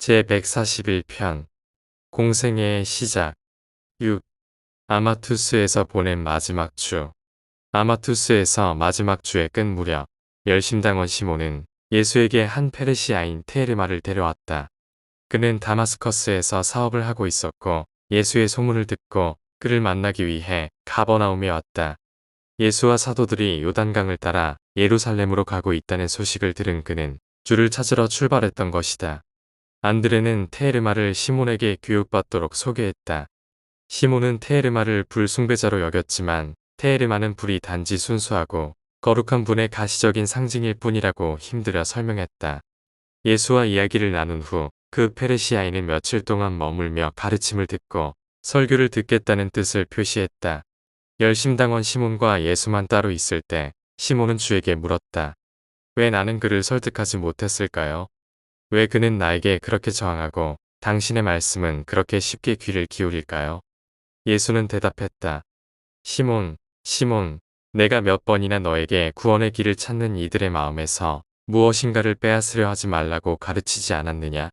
제141편 공생애의 시작 6. 아마투스에서 보낸 마지막 주 아마투스에서 마지막 주에 끝 무렵 열심당원 시몬은 예수에게 한 페르시아인 테르마를 데려왔다. 그는 다마스커스에서 사업을 하고 있었고 예수의 소문을 듣고 그를 만나기 위해 가버나움에 왔다. 예수와 사도들이 요단강을 따라 예루살렘으로 가고 있다는 소식을 들은 그는 주를 찾으러 출발했던 것이다. 안드레는 테르마를 시몬에게 교육받도록 소개했다. 시몬은 테르마를 불숭배자로 여겼지만 테르마는 불이 단지 순수하고 거룩한 분의 가시적인 상징일 뿐이라고 힘들어 설명했다. 예수와 이야기를 나눈 후 그 페르시아인은 며칠 동안 머물며 가르침을 듣고 설교를 듣겠다는 뜻을 표시했다. 열심당원 시몬과 예수만 따로 있을 때 시몬은 주에게 물었다. 왜 나는 그를 설득하지 못했을까요? 왜 그는 나에게 그렇게 저항하고 당신의 말씀은 그렇게 쉽게 귀를 기울일까요? 예수는 대답했다. 시몬, 시몬, 내가 몇 번이나 너에게 구원의 길을 찾는 이들의 마음에서 무엇인가를 빼앗으려 하지 말라고 가르치지 않았느냐?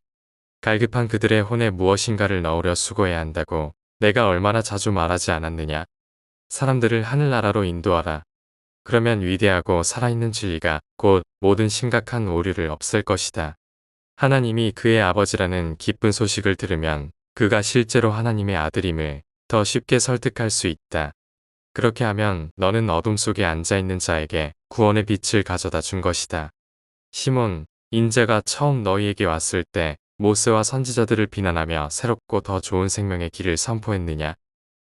갈급한 그들의 혼에 무엇인가를 넣으려 수고해야 한다고 내가 얼마나 자주 말하지 않았느냐? 사람들을 하늘나라로 인도하라. 그러면 위대하고 살아있는 진리가 곧 모든 심각한 오류를 없앨 것이다. 하나님이 그의 아버지라는 기쁜 소식을 들으면 그가 실제로 하나님의 아들임을 더 쉽게 설득할 수 있다. 그렇게 하면 너는 어둠 속에 앉아있는 자에게 구원의 빛을 가져다 준 것이다. 시몬, 인자가 처음 너희에게 왔을 때 모세와 선지자들을 비난하며 새롭고 더 좋은 생명의 길을 선포했느냐?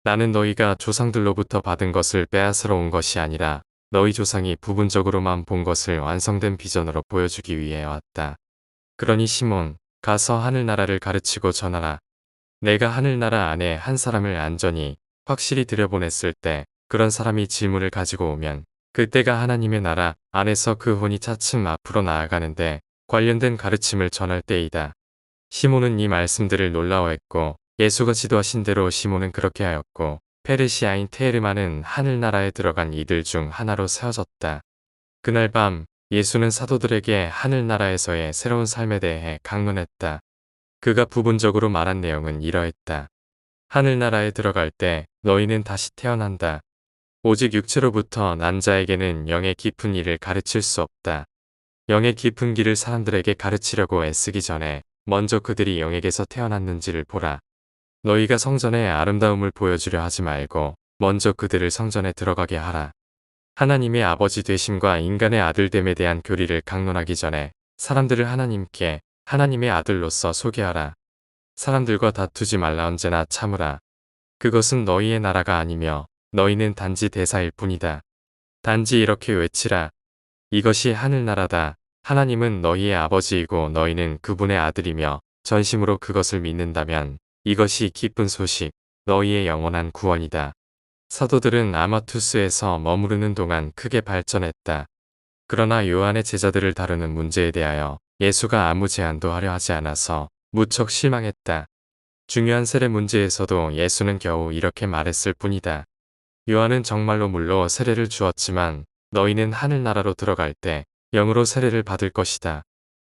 나는 너희가 조상들로부터 받은 것을 빼앗으러 온 것이 아니라 너희 조상이 부분적으로만 본 것을 완성된 비전으로 보여주기 위해 왔다. 그러니 시몬, 가서 하늘나라를 가르치고 전하라. 내가 하늘나라 안에 한 사람을 안전히 확실히 들여보냈을 때 그런 사람이 질문을 가지고 오면 그때가 하나님의 나라 안에서 그 혼이 차츰 앞으로 나아가는데 관련된 가르침을 전할 때이다. 시몬은 이 말씀들을 놀라워했고 예수가 지도하신 대로 시몬은 그렇게 하였고 페르시아인 테르마는 하늘나라에 들어간 이들 중 하나로 세워졌다. 그날 밤 예수는 사도들에게 하늘나라에서의 새로운 삶에 대해 강론했다. 그가 부분적으로 말한 내용은 이러했다. 하늘나라에 들어갈 때 너희는 다시 태어난다. 오직 육체로부터 난 자에게는 영의 깊은 일을 가르칠 수 없다. 영의 깊은 길을 사람들에게 가르치려고 애쓰기 전에 먼저 그들이 영에게서 태어났는지를 보라. 너희가 성전의 아름다움을 보여주려 하지 말고 먼저 그들을 성전에 들어가게 하라. 하나님의 아버지 되심과 인간의 아들됨에 대한 교리를 강론하기 전에 사람들을 하나님께 하나님의 아들로서 소개하라. 사람들과 다투지 말라 언제나 참으라. 그것은 너희의 나라가 아니며 너희는 단지 대사일 뿐이다. 단지 이렇게 외치라. 이것이 하늘나라다. 하나님은 너희의 아버지이고 너희는 그분의 아들이며 전심으로 그것을 믿는다면 이것이 기쁜 소식, 너희의 영원한 구원이다. 사도들은 아마투스에서 머무르는 동안 크게 발전했다. 그러나 요한의 제자들을 다루는 문제에 대하여 예수가 아무 제안도 하려 하지 않아서 무척 실망했다. 중요한 세례 문제에서도 예수는 겨우 이렇게 말했을 뿐이다. 요한은 정말로 물로 세례를 주었지만 너희는 하늘나라로 들어갈 때 영으로 세례를 받을 것이다.